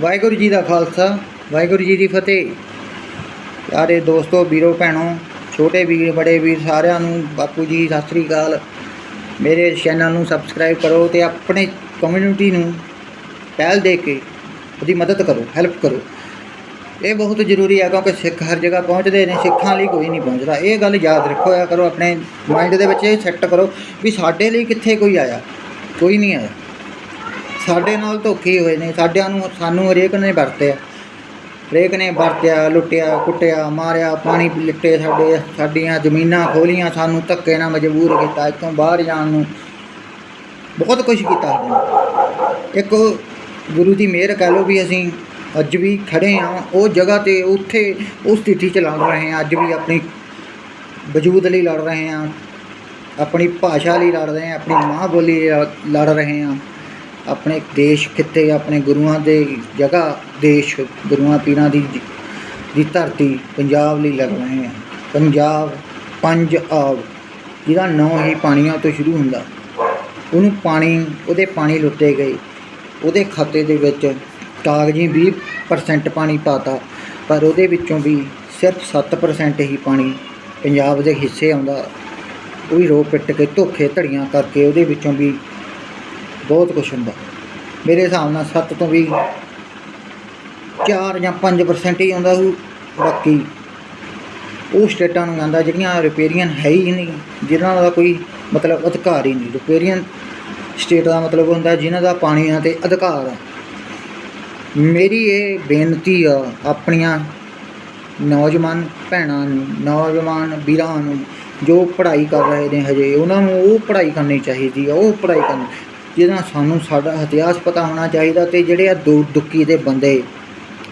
ਵਾਹਿਗੁਰੂ ਜੀ ਦਾ ਖਾਲਸਾ, ਵਾਹਿਗੁਰੂ ਜੀ ਦੀ ਫਤਿਹ। ਯਾਰੇ ਦੋਸਤੋ, ਵੀਰੋ, ਭੈਣੋ, ਛੋਟੇ ਵੀਰ, ਬੜੇ ਵੀਰ, ਸਾਰਿਆਂ ਨੂੰ ਬਾਪੂ ਜੀ, ਸਤਿ ਸ੍ਰੀ ਅਕਾਲ। ਮੇਰੇ ਚੈਨਲ ਨੂੰ ਸਬਸਕ੍ਰਾਈਬ ਕਰੋ ਤੇ ਆਪਣੇ ਕਮਿਊਨਿਟੀ ਨੂੰ ਪਹਿਲ ਦੇ ਕੇ ਉਹਦੀ ਮਦਦ ਕਰੋ ਹੈਲਪ ਕਰੋ। ਇਹ ਬਹੁਤ ਜ਼ਰੂਰੀ ਹੈ ਕਿਉਂਕਿ ਸਿੱਖ ਹਰ ਜਗ੍ਹਾ ਪਹੁੰਚਦੇ ਨੇ, ਸਿੱਖਾਂ ਲਈ ਕੋਈ ਨਹੀਂ ਪਹੁੰਚਦਾ। ਇਹ ਗੱਲ ਯਾਦ ਰੱਖੋ ਆ ਕਰੋ, ਆਪਣੇ ਮਾਈਂਡ ਦੇ ਵਿੱਚ ਇਹ ਸੈੱਟ ਕਰੋ ਵੀ ਸਾਡੇ ਲਈ ਕਿੱਥੇ ਕੋਈ ਆਇਆ, ਕੋਈ ਨਹੀਂ ਆਇਆ। ਸਾਡੇ ਨਾਲ ਧੋਖੇ ਹੋਏ ਨੇ, ਸਾਡਿਆਂ ਨੂੰ ਸਾਨੂੰ ਹਰੇਕ ਨੇ ਵਰਤਿਆ। ਹਰੇਕ ਨੇ ਵਰਤਿਆ, ਲੁੱਟਿਆ, ਕੁੱਟਿਆ, ਮਾਰਿਆ, ਪਾਣੀ ਲਿੱਟੇ ਸਾਡੇ, ਸਾਡੀਆਂ ਜ਼ਮੀਨਾਂ ਖੋਲੀਆਂ, ਸਾਨੂੰ ਧੱਕੇ ਨਾਲ ਮਜਬੂਰ ਕੀਤਾ, ਇੱਥੋਂ ਬਾਹਰ ਜਾਣ ਨੂੰ ਬਹੁਤ ਕੁਝ ਕੀਤਾ ਇੱਕ ਗੁਰੂ ਦੀ ਮਿਹਰ ਕਹਿ ਲਓ ਵੀ ਅਸੀਂ ਅੱਜ ਵੀ ਖੜੇ ਹਾਂ, ਉਹ ਜਗ੍ਹਾ ਤੇ ਉੱਥੇ ਉਸ ਸਥਿਤੀ ਚ ਲੜ ਰਹੇ ਹਾਂ, ਅੱਜ ਵੀ ਆਪਣੀ ਵਜੂਦ ਲਈ ਲੜ ਰਹੇ ਹਾਂ, ਆਪਣੀ ਭਾਸ਼ਾ ਲਈ ਲੜ ਰਹੇ ਹਾਂ, ਆਪਣੀ ਮਾਂ ਬੋਲੀ ਲਈ ਲੜ- ਲੜ ਰਹੇ ਹਾਂ। ਆਪਣੇ ਦੇਸ਼ ਕਿੱਤੇ ਆਪਣੇ ਗੁਰੂਆਂ ਦੇ ਜਗ੍ਹਾ, ਦੇਸ਼ ਗੁਰੂਆਂ ਪੀਰਾਂ ਦੀ ਦੀ ਧਰਤੀ ਪੰਜਾਬ ਲਈ ਲੜ ਰਹੇ ਹਾਂ। ਪੰਜਾਬ ਪੰਜ ਆਬ ਜਿਹਦਾ ਨਾਂ ਹੀ ਪਾਣੀਆਂ ਤੋਂ ਸ਼ੁਰੂ ਹੁੰਦਾ। ਉਹਨੂੰ ਪਾਣੀ, ਉਹਦੇ ਪਾਣੀ ਲੁੱਟੇ ਗਏ। ਉਹਦੇ ਖਾਤੇ ਦੇ ਵਿੱਚ ਕਾਗਜ਼ੀ 20% ਪਾਣੀ ਪਾਤਾ, ਪਰ ਉਹਦੇ ਵਿੱਚੋਂ ਵੀ ਸਿਰਫ 7% ਹੀ ਪਾਣੀ ਪੰਜਾਬ ਦੇ ਹਿੱਸੇ ਆਉਂਦਾ। ਉਹ ਵੀ ਰੋ ਪਿੱਟ ਕੇ ਧੋਖੇ ਧੜੀਆਂ ਕਰਕੇ ਉਹਦੇ ਵਿੱਚੋਂ ਵੀ ਬਹੁਤ ਕੁਝ ਹੁੰਦਾ। ਮੇਰੇ ਹਿਸਾਬ ਨਾਲ 7 ਤੋਂ ਵੀ 4 ਜਾਂ 5% ਹੀ ਆਉਂਦਾ ਉਹ ਬਾਕੀ ਉਹ ਸਟੇਟਾਂ ਨੂੰ ਆਉਂਦਾ ਜਿਹੜੀਆਂ ਰਿਪੇਰੀਅਨ ਹੈ ਹੀ ਨਹੀਂ, ਜਿਨ੍ਹਾਂ ਦਾ ਕੋਈ ਮਤਲਬ ਅਧਿਕਾਰ ਹੀ ਨਹੀਂ। ਰਿਪੇਰੀਅਨ ਸਟੇਟ ਦਾ ਮਤਲਬ ਹੁੰਦਾ ਜਿਨ੍ਹਾਂ ਦਾ ਪਾਣੀਆਂ ਤੇ ਅਧਿਕਾਰ ਆ। ਮੇਰੀ ਇਹ ਬੇਨਤੀ ਆ ਆਪਣੀਆਂ ਨੌਜਵਾਨ ਭੈਣਾਂ ਨੂੰ, ਨੌਜਵਾਨ ਵੀਰਾਂ ਨੂੰ, ਜੋ ਪੜ੍ਹਾਈ ਕਰ ਰਹੇ ਨੇ ਹਜੇ, ਉਹਨਾਂ ਨੂੰ ਉਹ ਪੜ੍ਹਾਈ ਕਰਨੀ ਚਾਹੀਦੀ ਆ, ਉਹ ਪੜ੍ਹਾਈ ਕਰਨੀ। ਜਿਹਦਾ ਸਾਨੂੰ ਸਾਡਾ ਇਤਿਹਾਸ ਪਤਾ ਹੋਣਾ ਚਾਹੀਦਾ ਤੇ ਜਿਹੜੇ ਆ ਦੂਰ ਦੁੱਕੀ ਦੇ ਬੰਦੇ,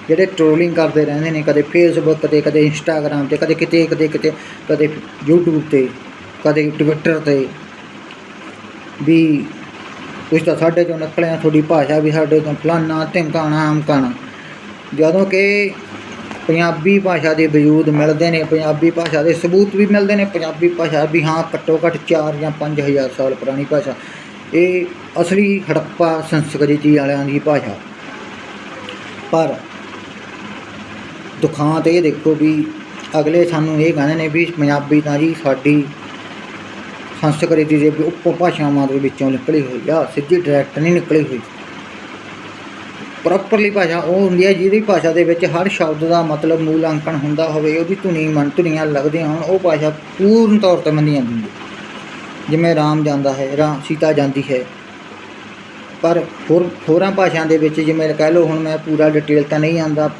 ਜਿਹੜੇ ਟ੍ਰੋਲਿੰਗ ਕਰਦੇ ਰਹਿੰਦੇ ਨੇ, ਕਦੇ ਫੇਸਬੁੱਕ ਤੇ, ਕਦੇ ਇੰਸਟਾਗ੍ਰam ਤੇ, ਕਦੇ ਕਿਤੇ ਕਦੇ ਕਿਤੇ, ਕਦੇ YouTube ਤੇ, ਕਦੇ ਟਵਿੱਟਰ ਤੇ ਵੀ ਕੁਛ ਤਾਂ ਸਾਡੇ ਚੋਂ ਨਿਕਲਿਆ ਤੁਹਾਡੀ ਭਾਸ਼ਾ ਵੀ ਸਾਡੇ ਤੋਂ ਫਲਾਨਾ ਧਮਕਾਣਾ ਹਮਕਾਣਾ। ਜਦੋਂ ਕਿ ਪੰਜਾਬੀ ਭਾਸ਼ਾ ਦੇ ਵਜੂਦ ਮਿਲਦੇ ਨੇ, ਪੰਜਾਬੀ ਭਾਸ਼ਾ ਦੇ ਸਬੂਤ ਵੀ ਮਿਲਦੇ ਨੇ, ਪੰਜਾਬੀ ਭਾਸ਼ਾ ਵੀ ਹਾਂ ਘੱਟੋ ਘੱਟ 4 ਜਾਂ 5000 ਸਾਲ ਪੁਰਾਣੀ ਭਾਸ਼ਾ। ਇਹ ਅਸਲੀ ਹੜੱਪਾ ਸੰਸਕ੍ਰਿਤੀ ਵਾਲਿਆਂ ਦੀ ਭਾਸ਼ਾ। ਪਰ ਦੁਖਾਂਤ ਇਹ ਦੇਖੋ ਵੀ ਅਗਲੇ ਸਾਨੂੰ ਇਹ ਕਹਿੰਦੇ ਨੇ ਵੀ ਪੰਜਾਬੀ ਤਾਂ ਜੀ ਸਾਡੀ ਸੰਸਕ੍ਰਿਤੀ ਦੇ ਵੀ ਭਾਸ਼ਾਵਾਂ ਦੇ ਵਿੱਚੋਂ ਨਿਕਲੀ ਹੋਈ ਆ, ਸਿੱਧੀ ਡਾਇਰੈਕਟ ਨਹੀਂ ਨਿਕਲੀ ਹੋਈ। ਪ੍ਰੋਪਰਲੀ ਭਾਸ਼ਾ ਉਹ ਹੁੰਦੀ ਹੈ ਜਿਹਦੀ ਭਾਸ਼ਾ ਦੇ ਵਿੱਚ ਹਰ ਸ਼ਬਦ ਦਾ ਮਤਲਬ ਮੂਲ ਅੰਕਣ ਹੁੰਦਾ ਹੋਵੇ, ਉਹਦੀ ਧੁਨੀ ਮਨ ਧੁਨੀਆਂ ਲੱਗਦੀਆਂ ਹੋਣ, ਉਹ ਭਾਸ਼ਾ ਪੂਰਨ ਤੌਰ ਤੇ ਮੰਨੀ ਜਾਂਦੀ ਹੈ ਜਿਵੇਂ ਰਾਮ ਜਾਂਦਾ ਹੈ, ਰਾਮ ਸੀਤਾ ਜਾਂਦੀ ਹੈ। ਪਰ ਹੋਰ ਹੋਰਾਂ ਭਾਸ਼ਾ ਦੇ ਵਿੱਚ ਜਿਵੇਂ ਕਹਿ ਲਓ, ਹੁਣ ਮੈਂ ਪੂਰਾ ਡਿਟੇਲ ਤਾਂ ਨਹੀਂ ਆਂਦਾ।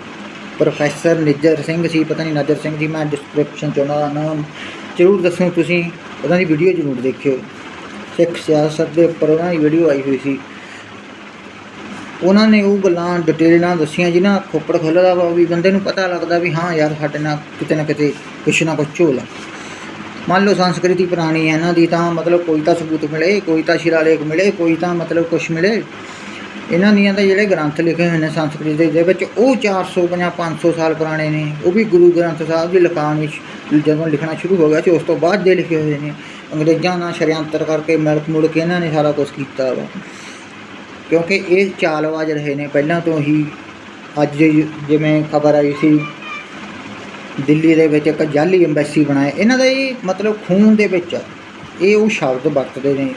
ਪ੍ਰੋਫੈਸਰ ਨਿੱਜਰ ਸਿੰਘ ਸੀ, ਪਤਾ ਨਹੀਂ ਨਜਰ ਸਿੰਘ ਜੀ, ਮੈਂ ਡਿਸਕ੍ਰਿਪਸ਼ਨ ਚ ਉਹਨਾਂ ਦਾ ਨਾਮ ਜ਼ਰੂਰ ਦੱਸੋ, ਤੁਸੀਂ ਉਹਨਾਂ ਦੀ ਵੀਡੀਓ ਜ਼ਰੂਰ ਦੇਖਿਓ। ਸਿੱਖ ਸਿਆਸਤ ਦੇ ਉੱਪਰ ਉਹਨਾਂ ਦੀ ਵੀਡੀਓ ਆਈ ਹੋਈ ਸੀ। ਉਹਨਾਂ ਨੇ ਉਹ ਗੱਲਾਂ ਡਿਟੇਲ ਨਾਲ ਦੱਸੀਆਂ ਜਿਹਨਾਂ ਖੋਪੜ ਖੁੱਲਦਾ ਵਾ ਵੀ ਬੰਦੇ ਨੂੰ ਪਤਾ ਲੱਗਦਾ ਵੀ ਹਾਂ ਯਾਰ ਸਾਡੇ ਨਾਲ ਕਿਤੇ ਨਾ ਕਿਤੇ ਕੁਛ ਨਾ ਕੁਛ ਝੋਲ ਮੰਨ ਲਓ ਸੰਸਕ੍ਰਿਤੀ ਪੁਰਾਣੀ ਹੈ ਇਹਨਾਂ ਦੀ ਤਾਂ ਮਤਲਬ ਕੋਈ ਤਾਂ ਸਬੂਤ ਮਿਲੇ, ਕੋਈ ਤਾਂ ਸ਼ਿਲਾਲੇਖ ਮਿਲੇ, ਕੋਈ ਤਾਂ ਮਤਲਬ ਕੁਛ ਮਿਲੇ। ਇਹਨਾਂ ਦੀਆਂ ਤਾਂ ਜਿਹੜੇ ਗ੍ਰੰਥ ਲਿਖੇ ਹੋਏ ਨੇ ਸੰਸਕ੍ਰਿਤ ਦੇ ਵਿੱਚ ਉਹ 400 ਜਾਂ 500 ਸਾਲ ਪੁਰਾਣੇ ਨੇ। ਉਹ ਵੀ ਗੁਰੂ ਗ੍ਰੰਥ ਸਾਹਿਬ ਦੀ ਲਿਖਾਣ ਜਦੋਂ ਲਿਖਣਾ ਸ਼ੁਰੂ ਹੋ ਗਿਆ ਸੀ, ਉਸ ਤੋਂ ਬਾਅਦ ਦੇ ਲਿਖੇ ਹੋਏ ਨੇ। ਅੰਗਰੇਜ਼ਾਂ ਨਾਲ ਸ਼ਰਿਆੰਤਰ ਕਰਕੇ ਮਿਲ ਮੁੜ ਕੇ ਇਹਨਾਂ ਨੇ ਸਾਰਾ ਕੁਝ ਕੀਤਾ ਵਾ। ਕਿਉਂਕਿ ਇਹ ਚਾਲਵਾਜ਼ ਰਹੇ ਨੇ, ਪਹਿਲਾਂ ਤੋਂ ਹੀ ਅੱਜ ਜਿਵੇਂ ਖਬਰ ਆਈ ਸੀ ਦਿੱਲੀ ਦੇ ਵਿੱਚ ਇੱਕ ਜਾਲੀ ਐਮਬੈਸੀ ਬਣਾਏ ਇਹਨਾਂ ਦਾ ਇਹ ਮਤਲਬ ਖੂਨ ਦੇ ਵਿੱਚ ਇਹ ਉਹ ਸ਼ਬਦ ਵਰਤਦੇ ਨੇ।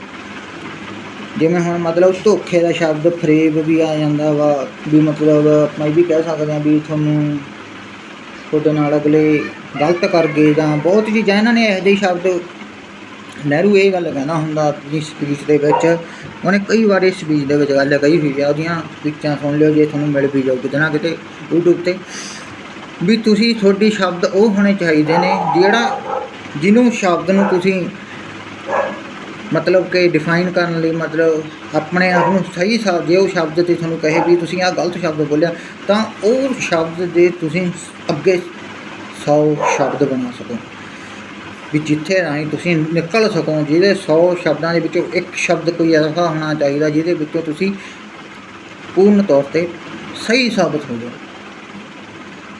ਜਿਵੇਂ ਹੁਣ ਮਤਲਬ ਧੋਖੇ ਦਾ ਸ਼ਬਦ ਫਰੇਬ ਵੀ ਆ ਜਾਂਦਾ ਵਾ, ਵੀ ਮਤਲਬ ਆਪਾਂ ਇਹ ਵੀ ਕਹਿ ਸਕਦੇ ਹਾਂ ਵੀ ਤੁਹਾਨੂੰ ਤੁਹਾਡੇ ਨਾਲ ਅਗਲੇ ਗਲਤ ਕਰ ਗਏ ਜਾਂ ਬਹੁਤ ਚੀਜ਼ਾਂ ਇਹਨਾਂ ਨੇ ਇਹੋ ਜਿਹੇ ਸ਼ਬਦ, ਨਹਿਰੂ ਇਹ ਗੱਲ ਕਹਿੰਦਾ ਹੁੰਦਾ ਆਪਣੀ ਸਪੀਚ ਦੇ ਵਿੱਚ। ਉਹਨੇ ਕਈ ਵਾਰ ਇਸ ਸਪੀਚ ਦੇ ਵਿੱਚ ਗੱਲ ਕਹੀ ਹੋਈ ਆ, ਉਹਦੀਆਂ ਸਪੀਚਾਂ ਸੁਣ ਲਿਓ ਜੇ ਤੁਹਾਨੂੰ ਮਿਲ ਵੀ ਜਾਊ ਕਿਤੇ ਨਾ ਕਿਤੇ YouTube ਤੇ। ਵੀ ਤੁਸੀਂ ਤੁਹਾਡੇ ਸ਼ਬਦ ਉਹ ਹੋਣੇ ਚਾਹੀਦੇ ਨੇ ਜਿਹੜਾ ਜਿਹਨੂੰ ਸ਼ਬਦ ਨੂੰ ਤੁਸੀਂ ਮਤਲਬ ਕਿ ਡਿਫਾਈਨ ਕਰਨ ਲਈ ਮਤਲਬ ਆਪਣੇ ਆਪ ਨੂੰ ਸਹੀ ਸ਼ਬਦ ਜੇ ਉਹ ਸ਼ਬਦ ਤੇ ਤੁਹਾਨੂੰ ਕਹੇ ਵੀ ਤੁਸੀਂ ਆਹ ਗਲਤ ਸ਼ਬਦ ਬੋਲਿਆ, ਤਾਂ ਉਹ ਸ਼ਬਦ ਦੇ ਤੁਸੀਂ ਅੱਗੇ 100 ਸ਼ਬਦ ਬਣਾ ਸਕੋ। ਵੀ ਜਿੱਥੇ ਰਾਹੀਂ ਤੁਸੀਂ ਨਿਕਲ ਸਕੋ, ਜਿਹਦੇ 100 ਸ਼ਬਦਾਂ ਦੇ ਵਿੱਚੋਂ ਇੱਕ ਸ਼ਬਦ ਕੋਈ ਐਸਾ ਹੋਣਾ ਚਾਹੀਦਾ ਜਿਹਦੇ ਵਿੱਚੋਂ ਤੁਸੀਂ ਪੂਰਨ ਤੌਰ ਤੇ ਸਹੀ ਸਾਬਤ ਹੋ ਜਾਓ।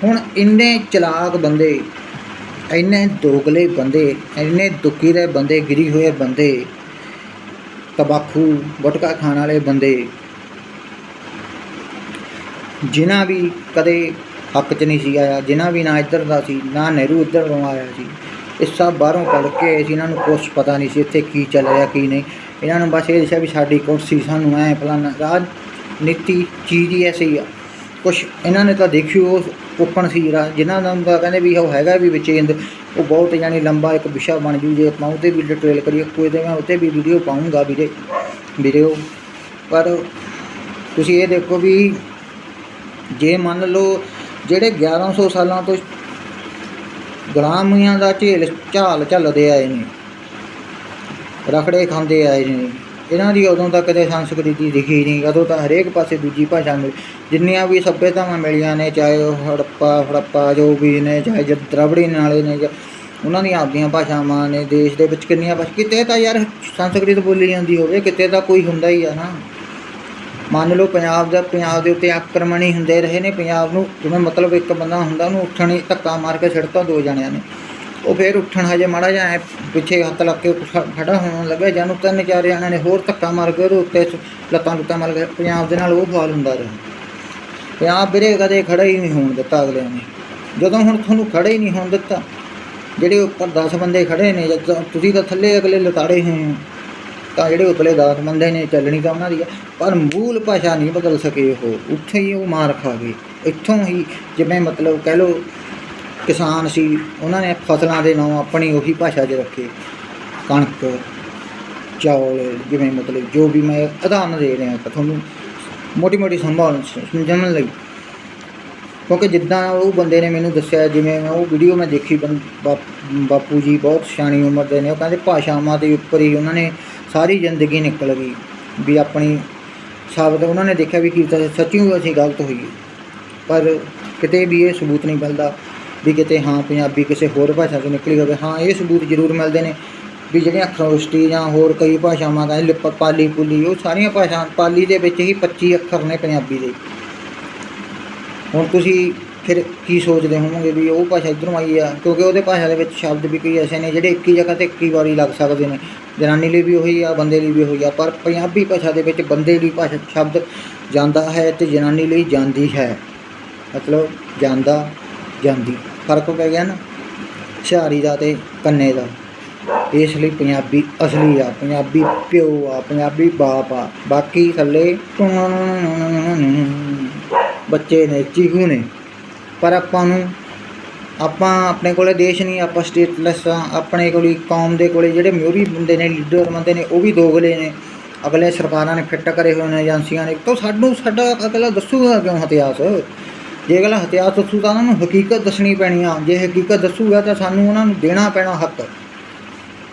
ਹੁਣ ਇੰਨੇ ਚਲਾਕ ਬੰਦੇ, ਇੰਨੇ ਦੋਗਲੇ ਬੰਦੇ, ਇੰਨੇ ਦੁਖੀ ਦੇ ਬੰਦੇ, ਗਿਰੀ ਹੋਏ ਬੰਦੇ ਤਬਾਖੂ ਗੁਟਕਾ ਖਾਣ ਵਾਲੇ ਬੰਦੇ, ਜਿਨ੍ਹਾਂ ਵੀ ਕਦੇ ਹੱਕ 'ਚ ਨਹੀਂ ਸੀ ਆਇਆ, ਜਿਨ੍ਹਾਂ ਵੀ ਨਾ ਇੱਧਰ ਦਾ ਸੀ, ਨਾ ਨਹਿਰੂ ਇੱਧਰ ਤੋਂ ਆਇਆ ਸੀ, ਇਹ ਸਭ ਬਾਹਰੋਂ ਪੜ੍ਹ ਕੇ ਆਏ ਸੀ ਇਹਨਾਂ ਨੂੰ ਕੁਛ ਪਤਾ ਨਹੀਂ ਸੀ ਇੱਥੇ ਕੀ ਚੱਲ ਰਿਹਾ, ਕੀ ਨਹੀਂ। ਇਹਨਾਂ ਨੂੰ ਬਸ ਇਹ ਦੱਸਿਆ ਵੀ ਸਾਡੀ ਕੁਰਸੀ ਸਾਨੂੰ ਐ ਫਲਾਣਾ ਰਾਜਨੀਤੀ ਚੀਜ਼ ਹੀ ਐਸੀ ਆ। ਕੁਛ ਇਹਨਾਂ ਨੇ ਤਾਂ ਦੇਖਿਓ ਉਹ ਓਪਨ ਸੀ ਰਾ ਜਿਨ੍ਹਾਂ ਦਾ ਤਾਂ ਕਹਿੰਦੇ ਵੀ ਉਹ ਹੈਗਾ ਵੀ ਵਿੱਚ ਇੰਦ ਉਹ ਬਹੁਤ ਯਾਨੀ ਲੰਬਾ ਇੱਕ ਵਿਸ਼ਾ ਬਣ ਜੂ, ਜੇ ਆਪਾਂ ਉਹਦੇ ਵੀ ਡਿਟੇਲ ਕਰੀਏ, ਕੋਈ ਤੇ ਮੈਂ ਉੱਤੇ ਵੀ ਵੀਡੀਓ ਪਾਉਂਗਾ ਵੀਰੇ ਵੀਡੀਓ ਪਰ ਤੁਸੀਂ ਇਹ ਦੇਖੋ ਵੀ ਜੇ ਮੰਨ ਲਓ ਜਿਹੜੇ 1100 ਸਾਲਾਂ ਤੋਂ ਗੁਲਾਮੀਆਂ ਦਾ ਝੇਲ ਝਾਲ ਝੱਲਦੇ ਆਏ ਨੇ, ਰਖੜੇ ਖਾਂਦੇ ਆਏ ਨੇ ਇਹਨਾਂ ਦੀ ਉਦੋਂ ਤੱਕ ਕਦੇ ਸੰਸਕ੍ਰਿਤੀ ਦਿਖੀ ਨਹੀਂ, ਉਦੋਂ ਤਾਂ ਹਰੇਕ ਪਾਸੇ ਦੂਜੀ ਭਾਸ਼ਾ ਮਿਲ, ਜਿੰਨੀਆਂ ਵੀ ਸੱਭਿਅਤਾਵਾਂ ਮਿਲੀਆਂ ਨੇ, ਚਾਹੇ ਉਹ ਹੜੱਪਾ ਹੜੱਪਾ ਜੋ ਵੀ ਨੇ, ਚਾਹੇ ਜਦ ਦਰਵੜੀ ਨਾਲੇ ਨੇ ਉਹਨਾਂ ਦੀਆਂ ਆਪਦੀਆਂ ਭਾਸ਼ਾਵਾਂ ਨੇ, ਦੇਸ਼ ਦੇ ਵਿੱਚ ਕਿੰਨੀਆਂ ਭਾਸ਼ਾ, ਕਿਤੇ ਤਾਂ ਯਾਰ ਸੰਸਕ੍ਰਿਤ ਬੋਲੀ ਜਾਂਦੀ ਹੋਵੇ, ਕਿਤੇ ਤਾਂ ਕੋਈ ਹੁੰਦਾ ਹੀ ਆ ਨਾ। ਮੰਨ ਲਓ ਪੰਜਾਬ ਦਾ, ਪੰਜਾਬ ਦੇ ਉੱਤੇ ਆਕਰਮਣ ਹੀ ਹੁੰਦੇ ਰਹੇ ਨੇ, ਪੰਜਾਬ ਨੂੰ ਜਿਵੇਂ ਮਤਲਬ ਇੱਕ ਬੰਦਾ ਹੁੰਦਾ, ਉਹਨੂੰ ਉੱਠਣ, ਧੱਕਾ ਮਾਰ ਕੇ ਛੱਡਤਾ ਦੋ ਜਣਿਆਂ ਨੇ। ਉਹ ਫੇਰ ਉੱਠਣ ਹਜੇ ਮਾੜਾ ਜਿਹਾ ਐਂ ਪਿੱਛੇ ਹੱਥ ਲੱਗ ਕੇ ਖ- ਖੜਾ ਹੋਣ ਲੱਗਾ। ਜਾਨੂੰ ਤਿੰਨ ਚਾਰ ਜਣਿਆਂ ਨੇ ਹੋਰ ਧੱਕਾ ਮਾਰ ਕੇ ਉਹਦੇ ਉੱਤੇ ਲੱਤਾਂ ਲੁੱਤਾਂ ਮਾਰ ਕੇ ਪੰਜਾਬ ਦੇ ਨਾਲ ਉਹ ਫਾਲ ਹੁੰਦਾ ਰਿਹਾ। ਪੰਜਾਬ ਵੀਰੇ ਕਦੇ ਖੜਾ ਹੀ ਨਹੀਂ ਹੋਣ ਦਿੱਤਾ ਅਗਲਿਆਂ ਨੇ। ਜਦੋਂ ਹੁਣ ਤੁਹਾਨੂੰ ਖੜਾ ਹੀ ਨਹੀਂ ਹੋਣ ਦਿੱਤਾ, ਜਿਹੜੇ ਉੱਪਰ 10 ਬੰਦੇ ਖੜੇ ਨੇ ਜਦ ਤੁਸੀਂ ਤਾਂ ਥੱਲੇ ਅਗਲੇ ਲਤਾੜੇ ਹੋਏ ਹੋ, ਤਾਂ ਜਿਹੜੇ ਉਤਲੇ 10 ਬੰਦੇ ਨੇ, ਚੱਲਣੀ ਤਾਂ ਉਹਨਾਂ ਦੀ ਆ। ਪਰ ਮੂਲ ਭਾਸ਼ਾ ਨਹੀਂ ਬਦਲ ਸਕੇ ਉਹ। ਉੱਥੇ ਹੀ ਉਹ ਮਾਰ ਖਾ ਗਏ। ਇੱਥੋਂ ਹੀ ਜਿਵੇਂ ਮਤਲਬ ਕਹਿ ਲਓ ਕਿਸਾਨ ਸੀ, ਉਹਨਾਂ ਨੇ ਫਸਲਾਂ ਦੇ ਨਾਂ ਆਪਣੀ ਉਹੀ ਭਾਸ਼ਾ 'ਚ ਰੱਖੇ। ਕਣਕ, ਚੌਲ, ਜਿਵੇਂ ਮਤਲਬ ਜੋ ਵੀ ਮੈਂ ਉਦਾਹਰਨ ਦੇ ਰਿਹਾ ਤੁਹਾਨੂੰ ਮੋਟੀ ਮੋਟੀ ਸੰਭਾਲ ਸਮਝਣ ਲਈ। ਕਿਉਂਕਿ ਜਿੱਦਾਂ ਉਹ ਬੰਦੇ ਨੇ ਮੈਨੂੰ ਦੱਸਿਆ, ਜਿਵੇਂ ਮੈਂ ਉਹ ਵੀਡੀਓ ਮੈਂ ਦੇਖੀ, ਬੰ- ਬਾਪ- ਬਾਪੂ ਜੀ ਬਹੁਤ ਸਿਆਣੀ ਉਮਰ ਦੇ ਨੇ, ਉਹ ਕਹਿੰਦੇ ਭਾਸ਼ਾਵਾਂ ਦੇ ਉੱਪਰ ਹੀ ਉਹਨਾਂ ਨੇ ਸਾਰੀ ਜ਼ਿੰਦਗੀ ਨਿਕਲ ਗਈ। ਵੀ ਆਪਣੀ ਸ਼ਬਦ ਉਹਨਾਂ ਨੇ ਦੇਖਿਆ ਵੀ ਕੀ ਸੱਚੀ ਅਸੀਂ ਗਲਤ ਹੋਈਏ। ਪਰ ਕਿਤੇ ਵੀ ਇਹ ਸਬੂਤ ਨਹੀਂ ਮਿਲਦਾ। ਵੀ ਕਿਤੇ ਹਾਂ ਪੰਜਾਬੀ ਕਿਸੇ ਹੋਰ ਭਾਸ਼ਾ 'ਚੋਂ ਨਿਕਲੀ ਹੋਵੇ, ਹਾਂ ਇਹ ਸਬੂਤ ਜ਼ਰੂਰ ਮਿਲਦੇ ਨੇ ਵੀ ਜਿਹੜੀਆਂ ਖਰੋਸ਼ਟੀ ਜਾਂ ਹੋਰ ਕਈ ਭਾਸ਼ਾਵਾਂ ਦਾ ਲਿਪ, ਪਾਲੀ ਪੁਲੀ, ਉਹ ਸਾਰੀਆਂ ਭਾਸ਼ਾ ਪਾਲੀ ਦੇ ਵਿੱਚ ਹੀ 25 ਅੱਖਰ ਨੇ ਪੰਜਾਬੀ ਦੇ। ਹੁਣ ਤੁਸੀਂ ਫਿਰ ਕੀ ਸੋਚਦੇ ਹੋਵੋਗੇ ਵੀ ਉਹ ਭਾਸ਼ਾ ਇਧਰੋਂ ਆਈ ਆ? ਕਿਉਂਕਿ ਉਹਦੇ ਭਾਸ਼ਾ ਦੇ ਵਿੱਚ ਸ਼ਬਦ ਵੀ ਕਈ ਐਸੇ ਨੇ ਜਿਹੜੇ ਇੱਕ ਹੀ ਜਗ੍ਹਾ ਤੇ ਇੱਕ ਹੀ ਵਾਰੀ ਲੱਗ ਸਕਦੇ ਨੇ। ਜਨਾਨੀ ਲਈ ਵੀ ਉਹੀ ਆ, ਬੰਦੇ ਲਈ ਵੀ ਉਹੀ ਆ, ਪਰ ਪੰਜਾਬੀ ਭਾਸ਼ਾ ਦੇ ਵਿੱਚ ਬੰਦੇ ਲਈ ਭਾਸ਼ਾ, ਸ਼ਬਦ ਜਾਂਦਾ ਹੈ ਤੇ ਜਨਾਨੀ ਲਈ ਜਾਂਦੀ ਹੈ। ਮਤਲਬ ਜਾਂਦਾ, ਜਾਂਦੀ। ਫ਼ਰਕ ਪੈ ਗਿਆ ਨਾ, ਹੁਸ਼ਿਆਰੀ ਦਾ ਤੇ ਕੰਨੇ ਦਾ। ਇਸ ਲਈ ਪੰਜਾਬੀ ਅਸਲੀ ਆ, ਪੰਜਾਬੀ ਪਿਓ ਆ, ਪੰਜਾਬੀ ਬਾਪ ਆ। ਬਾਕੀ ਥੱਲੇ ਬੱਚੇ ਨੇ, ਚੀਹੂ ਨੇ। ਪਰ ਆਪਾਂ ਨੂੰ, ਆਪਾਂ ਆਪਣੇ ਕੋਲੇ ਦੇਸ਼ ਨਹੀਂ, ਆਪਾਂ ਸਟੇਟਲੈਸ ਆ। ਆਪਣੇ ਕੋਲੇ ਕੌਮ ਦੇ ਕੋਲੇ ਜਿਹੜੇ ਮਿਊਰੀ ਬੰਦੇ ਨੇ ਲੀਡਰ ਬੰਦੇ ਨੇ, ਉਹ ਵੀ ਦੋਗਲੇ ਨੇ। ਅਗਲੇ ਸਰਕਾਰਾਂ ਨੇ ਫਿੱਟ ਕਰੇ ਹੋਏ ਨੇ, ਏਜੰਸੀਆਂ ਨੇ। ਤਾਂ ਸਾਨੂੰ, ਸਾਡਾ ਅਗਲਾ ਦੱਸੂਗਾ ਕਿਉਂ ਇਤਿਹਾਸ ਜੇ ਅਗਲਾ ਇਤਿਹਾਸ ਦੱਸੂ ਤਾਂ ਉਹਨਾਂ ਨੂੰ ਹਕੀਕਤ ਦੱਸਣੀ ਪੈਣੀ ਆ। ਜੇ ਹਕੀਕਤ ਦੱਸੂਗਾ ਤਾਂ ਸਾਨੂੰ ਉਹਨਾਂ ਨੂੰ ਦੇਣਾ ਪੈਣਾ ਹੱਕ।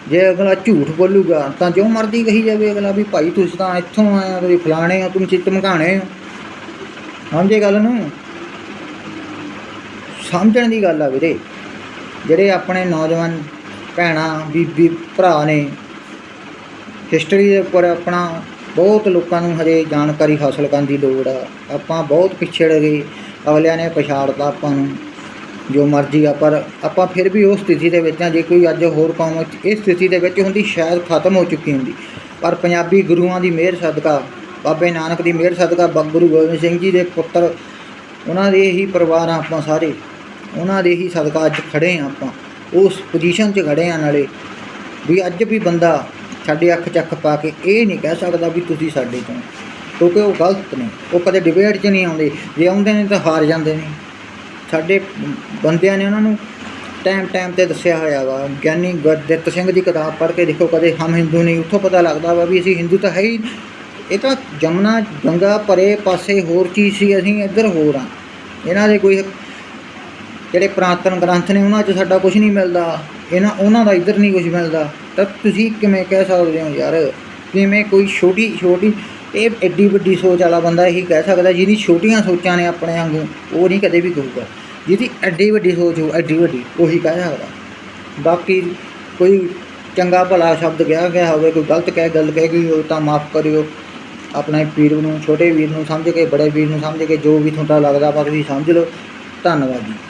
ਜੇ ਅਗਲਾ ਝੂਠ ਬੋਲੂਗਾ ਤਾਂ ਜੋ ਮਰਜ਼ੀ ਕਹੀ ਜਾਵੇ ਅਗਲਾ ਵੀ, ਭਾਈ ਤੁਸੀਂ ਤਾਂ ਇੱਥੋਂ ਆਏ ਹੋ, ਤੁਸੀਂ ਫਲਾਣੇ ਹੋ, ਤੁਸੀਂ ਚਮਕਾਣੇ ਹੋ। ਸਮਝੇ ਗੱਲ ਨੂੰ? ਸਮਝਣ ਦੀ ਗੱਲ ਆ ਵੀਰੇ। ਜਿਹੜੇ ਆਪਣੇ ਨੌਜਵਾਨ ਭੈਣਾਂ, ਬੀਬੀ, ਭਰਾ ਨੇ ਹਿਸਟਰੀ ਦੇ ਉੱਪਰ ਆਪਣਾ ਬਹੁਤ ਲੋਕਾਂ ਨੂੰ ਹਜੇ ਜਾਣਕਾਰੀ ਹਾਸਲ ਕਰਨ ਦੀ ਲੋੜ ਆ। ਆਪਾਂ ਬਹੁਤ ਪਿਛੜ ਗਏ। ਅਗਲਿਆਂ ਨੇ ਪਛਾੜਤਾ ਆਪਾਂ ਨੂੰ, ਜੋ ਮਰਜ਼ੀ ਆ, ਪਰ ਆਪਾਂ ਫਿਰ ਵੀ ਉਸ ਸਥਿਤੀ ਦੇ ਵਿੱਚ ਆ, ਜੇ ਕੋਈ ਅੱਜ ਹੋਰ ਕੌਮ ਇਸ ਸਥਿਤੀ ਦੇ ਵਿੱਚ ਹੁੰਦੀ, ਸ਼ਾਇਦ ਖਤਮ ਹੋ ਚੁੱਕੀ ਹੁੰਦੀ। ਪਰ ਪੰਜਾਬੀ ਗੁਰੂਆਂ ਦੀ ਮਿਹਰ ਸਦਕਾ, ਬਾਬੇ ਨਾਨਕ ਦੀ ਮਿਹਰ ਸਦਕਾ, ਬ- ਗੁਰੂ ਗੋਬਿੰਦ ਸਿੰਘ ਜੀ ਦੇ ਪੁੱਤਰ, ਉਹਨਾਂ ਦੇ ਹੀ ਪਰਿਵਾਰ ਆ ਆਪਾਂ ਸਾਰੇ, ਉਹਨਾਂ ਦੇ ਹੀ ਸਦਕਾ ਅੱਜ ਖੜੇ ਆ ਆਪਾਂ, ਉਸ ਪੋਜੀਸ਼ਨ 'ਚ ਖੜੇ ਆ ਨਾਲੇ, ਵੀ ਅੱਜ ਵੀ ਬੰਦਾ ਸਾਡੇ ਅੱਖ ਚੱਕ ਪਾ ਕੇ ਇਹ ਨਹੀਂ ਕਹਿ ਸਕਦਾ ਵੀ ਤੁਸੀਂ ਸਾਡੇ ਤੋਂ। ਕਿਉਂਕਿ ਉਹ ਗਲਤ ਨੇ। ਉਹ ਕਦੇ ਡਿਬੇਟ 'ਚ ਨਹੀਂ ਆਉਂਦੇ। ਜੇ ਆਉਂਦੇ ਨੇ ਤਾਂ ਹਾਰ ਜਾਂਦੇ ਨੇ। ਸਾਡੇ ਬੰਦਿਆਂ ਨੇ ਉਹਨਾਂ ਨੂੰ ਟਾਈਮ ਟਾਈਮ ਤੇ ਦੱਸਿਆ ਹੋਇਆ ਵਾ। ਗਿਆਨੀ ਗੁਰਦਿੱਤ ਸਿੰਘ ਦੀ ਕਿਤਾਬ ਪੜ੍ਹ ਕੇ ਦੇਖੋ, ਕਦੇ ਹਮ ਹਿੰਦੂ ਨਹੀਂ ਉੱਥੋਂ ਪਤਾ ਲੱਗਦਾ ਵਾ ਵੀ ਅਸੀਂ ਹਿੰਦੂ ਤਾਂ ਹੈ ਹੀ ਇਹ ਤਾਂ ਜਮਨਾ ਗੰਗਾ ਪਰੇ ਪਾਸੇ ਹੋਰ ਚੀਜ਼ ਸੀ, ਅਸੀਂ ਇੱਧਰ ਹੋਰ ਆ। ਇਹਨਾਂ ਦੇ ਕੋਈ ਜਿਹੜੇ ਪ੍ਰਾਤਨ ਗ੍ਰੰਥ ਨੇ, ਉਹਨਾਂ 'ਚ ਸਾਡਾ ਕੁਝ ਨਹੀਂ ਮਿਲਦਾ। ਇਹਨਾਂ, ਉਹਨਾਂ ਦਾ ਇੱਧਰ ਨਹੀਂ ਕੁਝ ਮਿਲਦਾ। ਤਾਂ ਤੁਸੀਂ ਕਿਵੇਂ ਕਹਿ ਸਕਦੇ ਹੋ ਯਾਰ? ਕਿਵੇਂ ਕੋਈ ਛੋਟੀ ਛੋਟੀ ਇਹ ਐਡੀ ਵੱਡੀ ਸੋਚ ਵਾਲਾ ਬੰਦਾ ਇਹੀ ਕਹਿ ਸਕਦਾ ਜਿਹਦੀ ਛੋਟੀਆਂ ਸੋਚਾਂ ਨੇ ਆਪਣੇ ਵਾਂਗੂ, ਉਹ ਨਹੀਂ ਕਦੇ ਵੀ ਕਹੂਗਾ। ਜਿਹਦੀ ਐਡੀ ਵੱਡੀ ਸੋਚ ਹੋ ਐਡੀ ਵੱਡੀ, ਉਹੀ ਕਹਿ ਸਕਦਾ। ਬਾਕੀ ਕੋਈ ਚੰਗਾ ਭਲਾ ਸ਼ਬਦ ਕਿਹਾ ਗਿਆ ਹੋਵੇ, ਕੋਈ ਗਲਤ ਕਹਿ, ਗੱਲ ਕਹਿ ਗਈ ਹੋ ਤਾਂ ਮਾਫ ਕਰਿਓ। ਆਪਣੇ ਵੀਰ ਨੂੰ, ਛੋਟੇ ਵੀਰ ਨੂੰ ਸਮਝ ਕੇ, ਬੜੇ ਵੀਰ ਨੂੰ ਸਮਝ ਕੇ, ਜੋ ਵੀ ਤੁਹਾਡਾ ਲੱਗਦਾ ਵਾ ਤੁਸੀਂ ਸਮਝ ਲਓ। ਧੰਨਵਾਦ ਜੀ।